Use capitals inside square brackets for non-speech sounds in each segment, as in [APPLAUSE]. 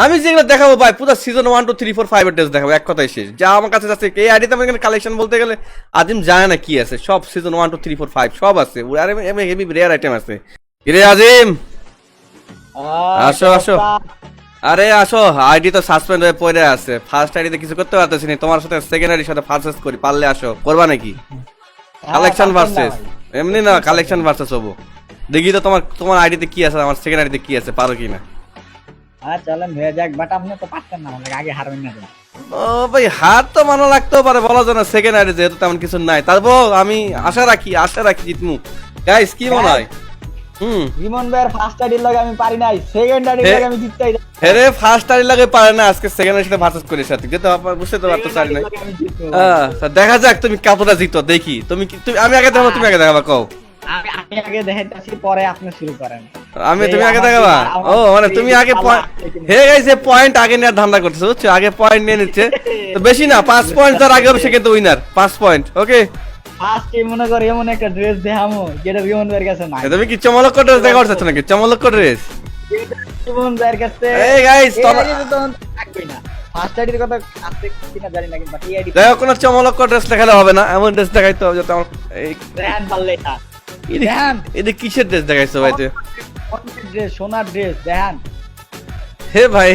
আমি যেগুলো দেখাবো ভাই পুরো season one two three four five এর ড্রেস দেখাবো এক কথাই শেষ। যা আমার কাছে যাচ্ছে এই আইডিতে আমার এখানে কালেকশন বলতে গেলে আজিম জানে না কি আছে সব season one two three four five সব আছে। আর হেভি রেয়ার আইটেম আছে। রে আজিম? আসো, আসো। আরে আসো আইডি তো সাসপেন্ড হয়ে পড়ে আছে। ফার্স্ট আইডিতে কিছু করতে পারতেছি না তোমার সাথে সেকেন্ড আইডির সাথে ফার্স্ট করি পারলে আসো। করবা নাকি? কালেকশন ভার্সেস এমনি না কালেকশন ভার্সেস হব। দেখি তো তোমার তোমার আইডিতে কি আছে আমার সেকেন্ড আইডিতে কি আছে পারো কি না চলেন হয়ে যাক বাট আপনি তো পারতেন না অনেক আগে হারবেন না ও ভাই হাত তো মানা লাগতেও পারে বলা যায় না সেকেন্ড আইডি যেহেতু তেমন কিছু নাই। তারপর আমি আশা রাখি আশা রাখি জিতমু। গাইস কি মনে হয়? হুম। রিমন ভাইয়ের ফার্স্ট আইডির লগে আমি পারি নাই সেকেন্ড আইডির আমি হেরে ফার্স্ট লাগে পারে না আজকে সেকেন্ড আইডির সাথে ভার্সেস করি সাথে। যেহেতু আপনার বুঝতে তো পারতো চারি নাই। দেখা যাক তুমি কতটা জিতো দেখি। তুমি তুমি আমি আগে দেখাবো তুমি আগে দেখাবা কও। আমি আমি আগে দেখাইতেছি পরে আপনি শুরু করেন। আমি তুমি আগে দেখাবা? ও মানে তুমি আগে? হে গাইস এই পয়েন্ট আগে নেওয়ার ধান্দা করতেছো বুঝছ? আগে পয়েন্ট নিয়ে নিচ্ছে। তো বেশি না পাঁচ পয়েন্ট তার আগে সে কিন্তু উইনার পয়েন্ট ওকে ফার্স্ট মনে করি এমন একটা ড্রেস দেখামো যেটা ভাইয়ের কাছে নাই। তুমি কি চমলক ড্রেস দেখা করতেছো নাকি? চমলক ড্রেস ভাইয়ের কাছে এই এই তোমরা- থাকবেই না। কিনা জানি না কিন্তু এই আইডি দেখো কোনো চমলক ড্রেস দেখালে হবে না এমন ড্রেস দেখাইতে হবে যাতে আমার এই দেখান। এদিকে কিসের ড্রেস দেখাইছো ভাই তুই? ড্রেস সোনার ড্রেস দেখান। হে ভাই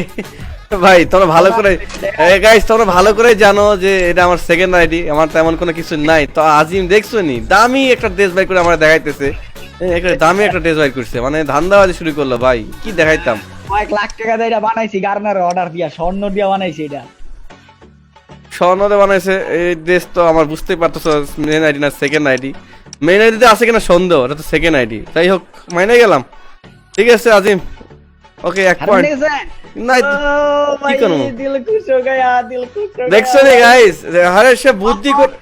ভাই তোমরা ভালো করে গাইস তোমরা ভালো করে জানো যে এটা আমার সেকেন্ড আইডি আমার তেমন কোনো কিছু নাই। তো আজিম দেখছ নি দামি একটা ড্রেস বাই করে আমার দেখাইতেছে। একটা দামি একটা ড্রেস বাই করছে। মানে ধান্দাবাজি শুরু করল ভাই কি দেখাইতাম? কয়েক লাখ টাকা দিয়ে এটা বানাইছি গার্নার অর্ডার দিয়া স্বর্ণ দিয়া বানাইছি এটা। স্বর্ণতে বানাইছে এই ড্রেস তো আমার বুঝতেই পারতেছো মেন আইডি না সেকেন্ড আইডি মেন আইডিতে আছে কিনা সন্দেহ এটা তো সেকেন্ড আইডি তাই হোক মাইনে গেলাম। ঠিক আছে আজিম। ওকে এক পয়েন্ট? না করব? হয়ে দেখছ নি গাইস আরে সে বুদ্ধি করে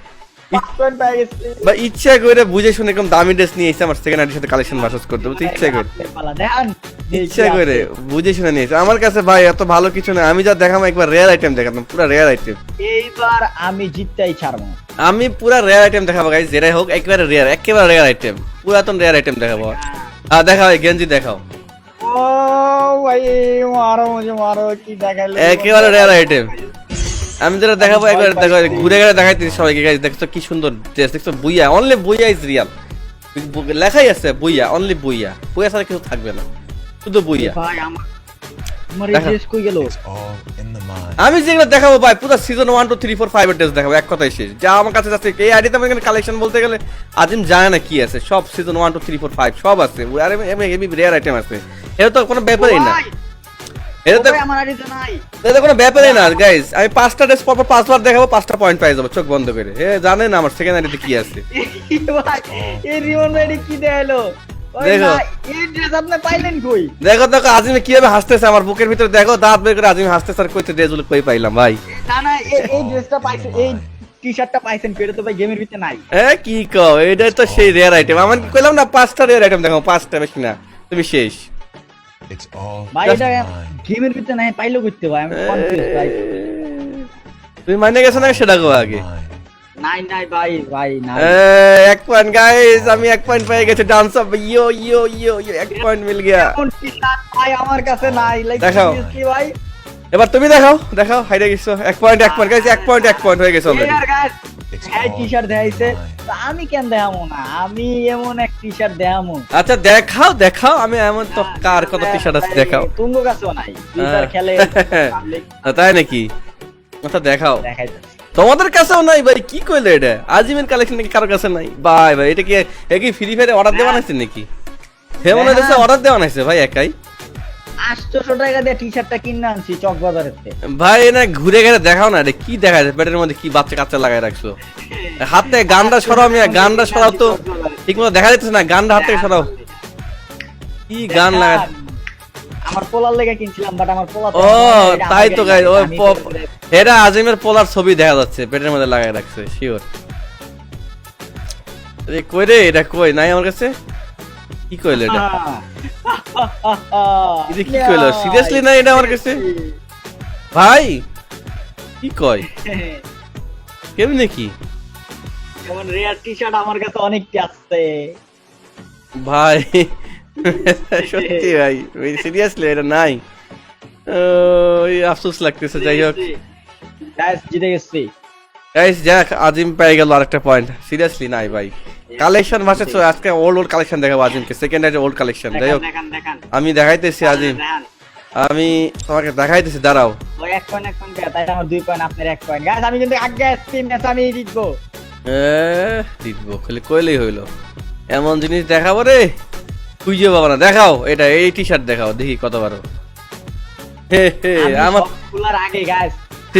বা ইচ্ছা করে বুঝে শুনে এরকম দামি ড্রেস নিয়ে এসে আমার সেকেন্ড আইডির সাথে কালেকশন ভার্সেস করতে বুঝতে ইচ্ছা করে। ইচ্ছা করে বুঝে শুনে নিয়েছে আমার কাছে ভাই এত ভালো কিছু না আমি যা দেখাম একবার রেয়ার আইটেম দেখাতাম পুরো রেয়ার আইটেম এইবার আমি জিততেই ছাড়বো আমি পুরো রেয়ার আইটেম দেখাবো গাইস যেটাই হোক একেবারে রেয়ার একেবারে রেয়ার আইটেম পুরাতন রেয়ার আইটেম দেখাবো। আর দেখাও গেঞ্জি দেখাও। ও ভাই মারো মারো কি দেখাইলো। একেবারে রেয়ার আইটেম আমি যেটা দেখাবো একবার দেখো ঘুরে ঘুরে দেখাইতে সবাইকে গাইস দেখছ কি সুন্দর ড্রেস দেখছ Bhuiya only Bhuiya is real লেখাই আছে বুইয়া অনলি বুইয়া। বুইয়া ছাড়া কিছু থাকবে না শুধু বুইয়া. আমি যেগুলো দেখাবো ভাই পুরো season one two three four five এর ড্রেস দেখাবো এক কথাই শেষ। যা আমার কাছে যাচ্ছে এই আইডিতে আমার কালেকশন বলতে গেলে আজিম জানে না কি আছে। সব season one two three four five সব আছে। আর হেভি রেয়ার আইটেম আছে। এটা তো কোনো ব্যাপারই না। এটা আমার এটা কোনো ব্যাপারই না গাইস আমি পাঁচটা ড্রেস পর পর পাঁচবার দেখাবো পাঁচটা পয়েন্ট পাই যাব চোখ বন্ধ করে। হে জানেন আমার সেকেন্ড আইডিতে কি আছে। [LAUGHS] ভাই এই রিমন ভাই কি দেখাইলো দেখো। না, এই ড্রেস আপনি পাইলেন কই? দেখো দেখো আজিমে কীভাবে হাসতেছে আমার বুকের ভিতরে। দেখো দাঁত বের করে আজিমে হাসতেছে আর কইতে ড্রেসগুলো কই পাইলাম ভাই। না না এই- এই ড্রেসটা পাইছেন এই টি শার্টটা পাইছেন কেটে তো ভাই গেমের ভিতরে নাই। এ কি কও? এটাই তো সেই রেয়ার আইটেম আমার কি কইলাম না পাঁচটা রেয়ার আইটেম দেখো পাঁচটা বেশি না। তুমি শেষ। It's all ভাই এটা. গেমের ভিতরে নাই পাইলো করতে ভাই আমি কনফিউজ ভাই তুমি মাইনে গেছো না সেটা গো আগে. নাই নাই ভাই ভাই নাই এ, এক পয়েন্ট গাইস আমি এক পয়েন্ট পেয়ে গেছি ডান্স অফ ইয়ো ইয়ো ইয়ো এক পয়েন্ট মিল গিয়া কোন ভাই আমার কাছে নাই লাইক দেখাও। ভাই এবার তুমি দেখাও দেখাও হাইরে গেছো। এক পয়েন্ট এক পয়েন্ট গাইস এক পয়েন্ট এক পয়েন্ট হয়ে গেছে অলরেডি এই টি শার্ট দেখাইছে। আমি কেন দেখামো না? আমি এমন এক টি শার্ট দেখামো আচ্ছা দেখাও দেখাও আমি এমন তো কার কত টি শার্ট আছে দেখাও। তুঙ্গ কাছেও নাই হ্যাঁ। খেলে তাই নাকি? আচ্ছা দেখাও। দেখাইতেছি তোমাদের কাছেও নাই ভাই কি কইলে এটা? আজিমের কালেকশন নাকি কারও কাছে নাই? ভাই ভাই এটা কি এ কি ফ্রি ফায়ারে অর্ডার দেওয়া নাইছে নাকি? হে মনে হচ্ছে অর্ডার দেওয়া নাইছে ভাই একাই? আটশোশো টাকা দিয়ে টি শার্টটা কিনে আনছি চক বাজারের ভাই না ঘুরে ঘুরে দেখাও না এটা কি দেখা যায়? পেটের মধ্যে কি বাচ্চা কাচ্চা লাগাই রাখছো? হাতে গানটা সরাও মিয়া গানটা সরাও তো ঠিক মতো দেখা যাচ্ছে না গানটা হাত সরাও। কি গান লাগাই আমার পোলার লেগে কিনছিলাম বাট আমার পোলা ও তাই তো গাই ওই এটা আজিমের পোলার ছবি দেখা যাচ্ছে পেটের মধ্যে লাগাই রাখছে শিওর রে কই রে এটা কই? নাই আমার কাছে? কি কইলে এটা? [LAUGHS] এটা কি কইলো? সিরিয়াসলি না এটা আমার কাছে? ভাই কি কয়? [LAUGHS] কেমনে কি? যেমন রেয়ার টি শার্ট আমার কাছে অনেকটি আছে। ভাই [LAUGHS] সত্যি ভাই সিরিয়াসলি এটা নাই। ও ওই আফসোস লাগতেছে যাই হোক। গাইস জিতে গেছি। গাইস যাক আজিম পেয়ে গেল আরেকটা পয়েন্ট সিরিয়াসলি নাই ভাই। কালেকশন ভার্সেস আজকে ওল্ড ওল্ড কালেকশন দেখাবো আজিমকে সেকেন্ড আছে ওল্ড কালেকশন যাই হোক। দেখান দেখান। আমি দেখাইতেছি আজিম। আমি তোমাকে দেখাইতেছি দাঁড়াও। ওই এক পয়েন্ট এক পয়েন্ট তাই আমার দুই পয়েন্ট আপনার এক পয়েন্ট গাইস আমি কিন্তু আগে আসছি ম্যাচ আমি জিতবো। এ দিতবো খালি কইলেই হইল। এমন জিনিস দেখাবো রে। খুঁজে পাবো না দেখাও এটা এই টি শার্ট দেখাও দেখি কত বারো হে হে আমার খোলার আগে গাইস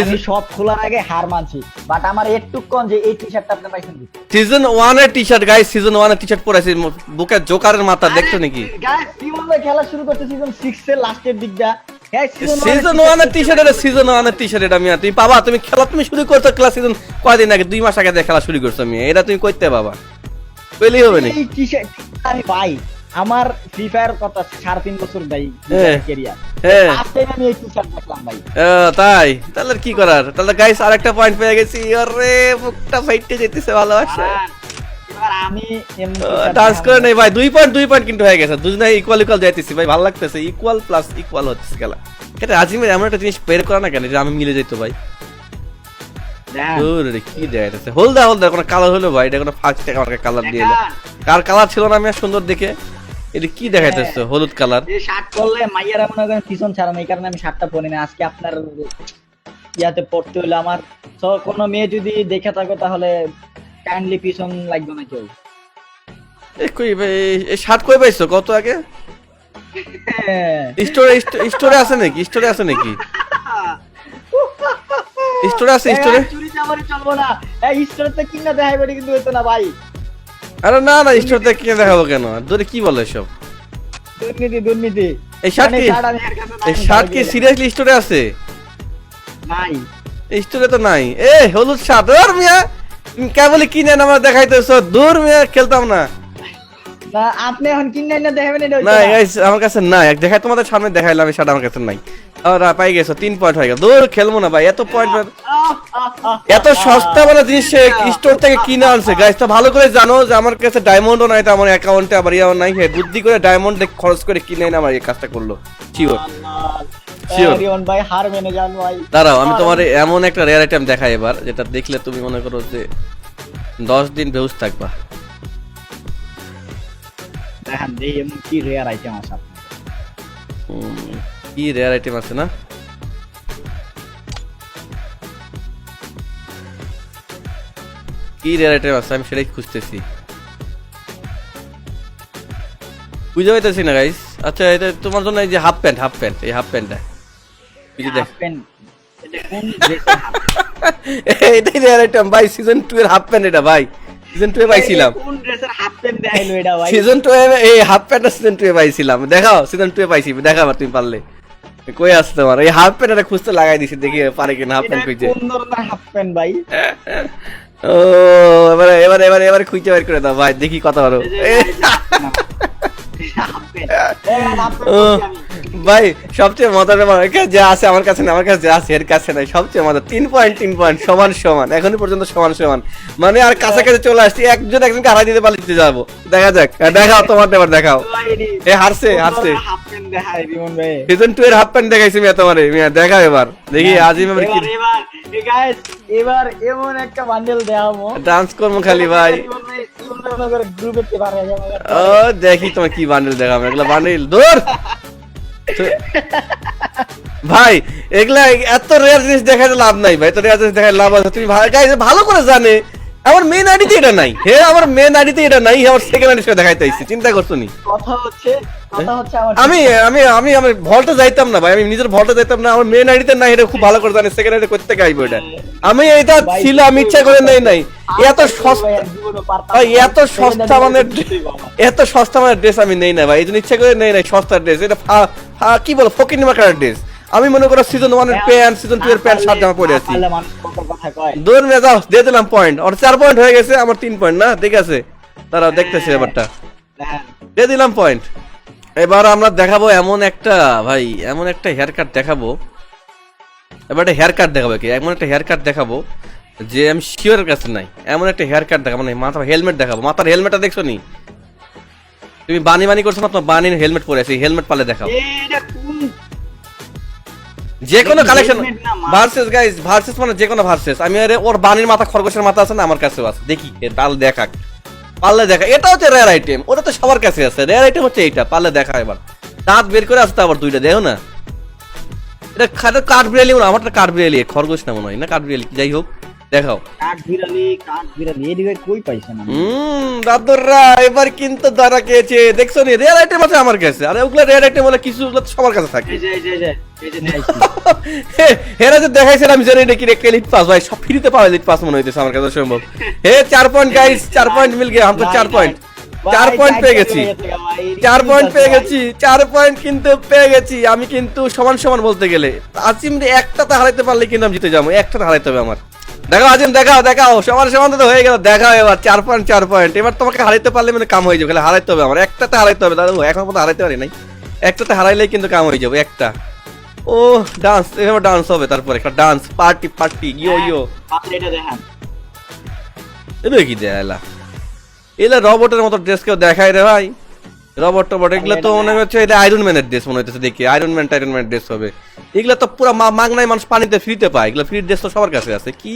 আমি সব খোলার আগে হার মানছি বাট আমার একটু কম যে এই টি শার্টটা আপনি পাইছেন? সিজন ওয়ানের টি শার্ট গাইস সিজন ওয়ানের টি শার্ট পরেছি বুকে জোকারের মাথা দেখছ নাকি? গাইস কি বলব খেলা শুরু করতে সিজন 6 এর লাস্টের দিকটা। সিজন ওয়ানের টি শার্ট এটা সিজন ওয়ানের টি শার্ট এটা মিয়া। তুমি পাবা তুমি খেলা তুমি শুরু করছ ক্লাস সিজন কয়দিন আগে? দুই মাস আগে খেলা শুরু করছ মিয়া। এটা তুমি করতে পাবা। পেলেই হবে নাকি? এই টি শার্ট আমি ভাই আমার ফ্রি ফায়ার কত সাড়ে তিন বছর ভাই ফার্স্ট টাইম আমি এই টি শার্ট দেখলাম ভাই। তাই? তাহলে কি করার? তাহলে গাইস আরেকটা পয়েন্ট পেয়ে গেছি। আরে বুকটা ফাইটে যেতেছে ভালোবাসা। আমি এমন ডান্স করে দেখাবো। ভাই। দুই পয়েন্ট দুই পয়েন্ট কিন্তু হয়ে গেছে। দুজনে ইকুয়াল ইকুয়াল যাইতেছি। ভাই ভালো লাগতেছে। ইকুয়াল প্লাস ইকুয়াল হচ্ছে খেলা এটা আজিমের এমন একটা জিনিস বের করা না কেন? যে আমি মিলে যাইতো ভাই। কি দেখাইতেছে? হলদা হলদা। কোনো কালার হলো ভাই? এটা কোনো থেকে কালার দিয়ে কার কালার ছিল না আমি সুন্দর দেখে? এটা কি দেখাইতেছে? হলুদ কালার? শার্ট পরলে মাইয়ারা মনে করেন পিছন ছাড়া না এই কারণে আমি শার্টটা পরি না আজকে আপনার ইয়াতে পড়তে হলো আমার। তো কোনো মেয়ে যদি দেখে থাকো তাহলে কাইন্ডলি পিছন লাগবে না কেউ। কই ভাই, এই শার্ট কই পাইছো? কত আগে? হ্যাঁ। স্টোরে স্টোরে আছে নাকি? স্টোরে আছে নাকি? স্টোরে আছে স্টোরে? চুরি চামারি চলবো না। এই স্টোরে তো কিনা দেখাই কিন্তু হতো না ভাই। আরে না না স্টোরতে কিনে দেখাবো কেন? দূরে কি বলে সব দুর্নীতি দুর্নীতি। এই শার্ট মানে কি? এই শার্ট কি সিরিয়াসলি স্টোরে আছে? নাই। এই স্টোরে তো নাই। এ হলুদ শার্ট ওর মিয়া কেবলই কিনে না আমার দেখাইতেছো। দূর মিয়া খেলতাম না। না আপনি এখন কিনে না দেখাবেন না। guys, আমার কাছে নাই। দেখাই তোমাদের সামনে দেখাইলাম এই শার্ট আমার কাছে নাই। আর পাই গেছো তিন পয়েন্ট হয়ে গেল। দূর খেলব না ভাই এত পয়েন্ট এত সস্তা মানে জিনিস স্টোর থেকে কিনে আনছে। গাইস তো ভালো করে জানো যে আমার কাছে ডায়মন্ডও নাই তো আমার অ্যাকাউন্টে আবার ইয়াও নাই। হে বুদ্ধি করে ডায়মন্ড খরচ করে কিনে এনে আমার এই কাজটা করল। শিওর দাঁড়াও আমি তোমার এমন একটা রেয়ার আইটেম দেখাই এবার যেটা দেখলে তুমি মনে করো যে দশ দিন বেউস থাকবা। দেখেন কি রেয়ার আইটেম আছে কি রেয়ার আইটেম আছে না? কি রেয়ার আইটেম আছে? আমি সেটাই খুঁজতেছি। বুঝতে পারতেছি না গাইস আচ্ছা এটা তোমার জন্য এই যে হাফ প্যান্ট হাফ প্যান্ট এই হাফ প্যান্টটা বুঝে দেখ। প্যান্ট [LAUGHS] এটাই রেয়ার আইটেম ভাই। সিজন টু এর হাফ প্যান্ট এটা ভাই। সিজন টু এ পাইছিলাম। প্যান্ট সিজন টু এই হাফ প্যান্টটা সিজন টু এ পাইছিলাম। দেখাও সিজন টু এ পাইছি। দেখাবার তুমি পারলে। কই আছে তোমার এই হাফ প্যান্ট খুঁজতে লাগাই দিছি দেখি পারে কিনা হাফ প্যান্ট খুঁজে সুন্দর না হাফ প্যান্ট ভাই ও এবারে এবারে এবারে এবারে খুঁজে বের করে দাও ভাই দেখি কত বড় ভাই সবচেয়ে মজার ব্যাপার যা আছে আমার কাছে না আমার কাছে যা আছে এর কাছে নাই সবচেয়ে মজা তিন পয়েন্ট তিন পয়েন্ট সমান সমান এখনও পর্যন্ত সমান সমান। মানে আর কাছাকাছি চলে আসছি একজন একজনকে হারাই দিতে পারলে যাব। দেখা যাক হ্যাঁ, দেখাও তোমার এবার দেখাও। এ হারছে হারছে। হাফ প্যান্ট দেখাই সিজন টু এর হাফ প্যান্ট দেখাইছি মিয়া তোমারে মিয়া দেখাও এবার। দেখি আজিম এবার কি এবার এমন একটা বান্ডেল দেখাবো। ডান্স করব খালি ভাই। ও দেখি তোমার কি বান্ডেল দেখাবো। এগুলা বানিল দূর ভাই, এগুলা এত রেয়ার জিনিস দেখাতে লাভ নাই ভাই তো রেয়ার জিনিস দেখাতে লাভ আছে। তুমি ভালো করে জানে। আমার মেন আইডিতে এটা নাই। হে আমার মেন আইডিতে এটা নাই আমার সেকেন্ড আইডি সেটা দেখাইতে আইছি চিন্তা করছ নি? কথা হচ্ছে কথা হচ্ছে আমার আমি আমি আমি ভল্টে যাইতাম না ভাই আমি নিজের ভল্টে যাইতাম না আমার মেন আইডিতে নাই এটা খুব ভালো করে জানি সেকেন্ড আইডি করতে গাইবো এটা। আমি এটা ছিল আমি ইচ্ছা করে নেই নাই। এত সস্তা ভাই এত সস্তা মানে এত সস্তা মানে ড্রেস আমি নেই না ভাই এই জন্য ইচ্ছা করে নেই নাই সস্তা ড্রেস। এটা কি বলো ফকিনি মাকার ড্রেস। আমি মনে করো সিজন ওয়ানের প্যান্ট সিজন টু এর প্যান্ট শার্ট জামা পরে আছি। দূর নিয়ে যাও, দিয়ে দিলাম পয়েন্ট ওর চার পয়েন্ট হয়ে গেছে, আমার তিন পয়েন্ট না? ঠিক আছে। তারাও দেখতেছি দেখেন দিয়ে দিলাম পয়েন্ট এবার আমরা দেখাবো এমন একটা, ভাই, এমন একটা হেয়ার কাট দেখাবো। এবার একটা হেয়ার কাট দেখাবো কি এমন একটা হেয়ার কাট দেখাবো যে আমি শিওরের কাছে নাই। এমন একটা হেয়ার কাট দেখাবো না মাথা হেলমেট দেখাবো। মাথার হেলমেটটা দেখছ নি? তুমি বানি বানি করছ না তোমার বানির হেলমেট পরে আছে হেলমেট পালে দেখাও। যে কোনো কালেকশন ভার্সেস গাইস ভার্সেস মানে যে কোনো ভার্সেস আমি আরে ওর বানির মাথা খরগোশের মাথা আছে না আমার কাছেও আছে। দেখি এ ডাল দেখা পারলে দেখা এটা হচ্ছে রেয়ার আইটেম ওটা তো সবার কাছে আছে। রেয়ার আইটেম হচ্ছে এইটা পারলে দেখা এবার। দাঁত বের করে আসতে আবার দুইটা দেখো না। এটা কাঠ বিড়ালি আমারটা কাঠ বিড়ালি খরগোশ না মনে হয় না কাঠ বিড়ালি যাই হোক। দেখাও। দাদুররা এবার কিন্তু দাঁড়া খেয়েছে। দেখছ নি রেয়ার আইটেম আছে আমার কাছে। আরে রেয়ার আইটেম বলে কিছু সবার কাছে থাকে। [LAUGHS] আমি পয়েন্ট মিল পয়েন্ট চার পয়েন্ট পেয়ে গেছি। চার পয়েন্ট পেয়ে গেছি চার পয়েন্ট কিন্তু পেয়ে গেছি। আমি কিন্তু সমান সমান বলতে গেলে আসিম একটা হারাইতে পারলে কিন্তু আমি জিতে যাব একটা হারাইতে হবে আমার। দেখাও আজিম দেখাও দেখাও। সমান সমান তো হয়ে গেল। দেখাও এবার চার পয়েন্ট চার পয়েন্ট এবার তোমাকে হারাইতে পারলে মানে কাম হয়ে যাবে। খালি হারাইতে হবে আমার। একটাতে হারাইতে হবে। দাদু এখন পর্যন্ত হারাইতে পারি নাই। একটাতে হারাইলেই কিন্তু কাম হয়ে যাবে একটা। ও ডান্স এভাবে ডান্স হবে তারপরে। একটা dance party party yo yo এটা কি দেয়ালা? এলা রবটের মতো ড্রেস কেউ দেখায় রে ভাই। রবট টবট এগুলো তো মনে হচ্ছে এটা আয়রন ম্যানের ড্রেস মনে হচ্ছে দেখি। আয়রন ম্যান টাইরন ম্যান ড্রেস হবে। এগুলো তো পুরো মাগনায় মানুষ পানিতে ফ্রিতে পায়। এগুলো ফ্রি ড্রেস তো সবার কাছে আছে। কি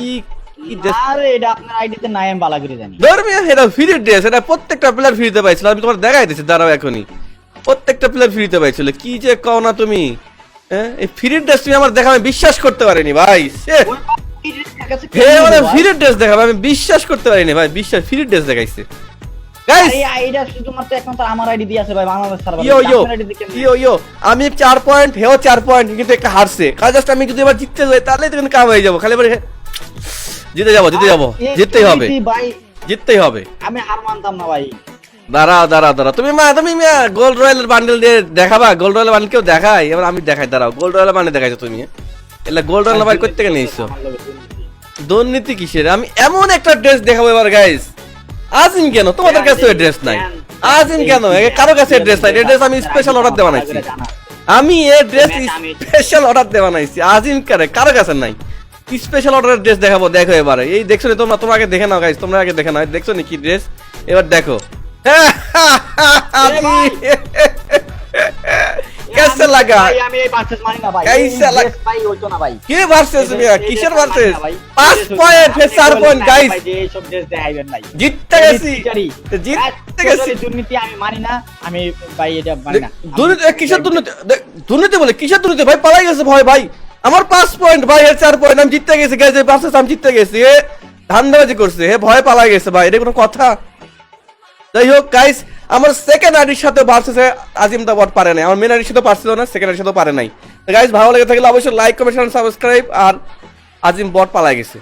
কি আরে এটা আপনার আইডিতে নাই আমি বালা করে জানি ধর্মীয় এটা ফ্রি ড্রেস এটা প্রত্যেকটা প্লেয়ার ফ্রিতে পাইছিল। আমি তোমার দেখাই দিচ্ছি দাঁড়াও এখনই। প্রত্যেকটা প্লেয়ার ফ্রিতে পাইছিল। কি যে কও না তুমি? হ্যাঁ? এই ফ্রি ড্রেস তুমি আমার দেখা আমি বিশ্বাস করতে পারিনি ভাই। সে ওই এই যে তার কাছে হে কেন মানে ভাই? ফ্রি ড্রেস দেখাবে আমি বিশ্বাস করতে পারিনি ভাই। বিশ্বাস ফ্রি ড্রেস দেখাইছে। গাইস শুধুমাত্র একমাত্র আমার আইডি দিয়ে আছে ভাই বাংলাদেশ ইয়ো ইয়ো আপনার ID তে কেমনে? ইয়ো ইয়ো আমি চার পয়েন্ট হেও চার পয়েন্ট কিন্তু একটা হারছে। জাস্ট আমি যদি এবার জিততে যাই তাহলে তো কাম হয়ে যাব। খালি এবার জিতে যাব জিতে যাব। জিততেই হবে। জিততেই হবে। আমি হার মানতাম না ভাই। দাঁড়াও দাঁড়াও দাঁড়াও তুমি মা তুমি গোল্ড রয়্যালের বান্ডেল দিয়ে দেখাবা? গোল্ড রয়্যাল বান্ডেল কেউ দেখাই এবার আমি দেখাই দাঁড়াও। গোল্ড রয়্যাল বান্ডেল দেখাইছো তুমি এলা গোল্ড রয়্যাল বান্ডেল করতে গেলে নিয়েছো। দুর্নীতি কিসের? আমি এমন একটা ড্রেস দেখাবো এবার গাইস আজিম কেন? তোমাদের কাছে ড্রেস নাই। আজিম কেন? কারও কাছে ড্রেস নাই। ড্রেস আমি স্পেশাল অর্ডার দেওয়া নাইছি আমি এ ড্রেস স্পেশাল অর্ডার দেওয়া নাইছি আজিম কারে কারও কাছে নাই। স্পেশাল অর্ডারের ড্রেস দেখাবো? দেখো এবারে। এই দেখছ নি তোমরা? আগে দেখে নাও গাইস তোমরা আগে দেখে নাও। দেখছ নি কি ড্রেস এবার দেখো। [LAUGHS] কেসে লাগা আমি এই ভার্সেস মানি না ভাই কেসে লাগা ভাই হইতো না ভাই কে ভার্সেস মিয়া কিসের ভার্সেস পাঁচ পয়েন্ট 4 পয়েন্ট গাইস ভাই এই সব দেশ দেখাইবেন নাই জিততে গেছি তো জিততে গেছি দুর্নীতি আমি মানি না আমি ভাই এটা মানি না দুর্নীতি কিসের দুর্নীতি দুর্নীতি বলে কিসের দুর্নীতি ভাই পালাই গেছে ভাই ভাই আমার পাঁচ পয়েন্ট ভাই এর চার পয়েন্ট আমি জিততে গেছি গাইস ভার্সেস আমি জিততে গেছি ধান্দাবাজি করছে হে ভয় পালাই গেছে ভাই এটা কোনো কথা যাই হোক গাইস আমার সেকেন্ড আইডির সাথে ভার্সেসে আজিম দা বট পারে নাই। আমার মেন আইডির সাথে পারছিল না সেকেন্ড আইডির সাথে পারে নাই। গাইজ ভালো লেগে থাকলে অবশ্যই লাইক কমেন্ট সাবস্ক্রাইব আর আজিম বট পালায় গেছে।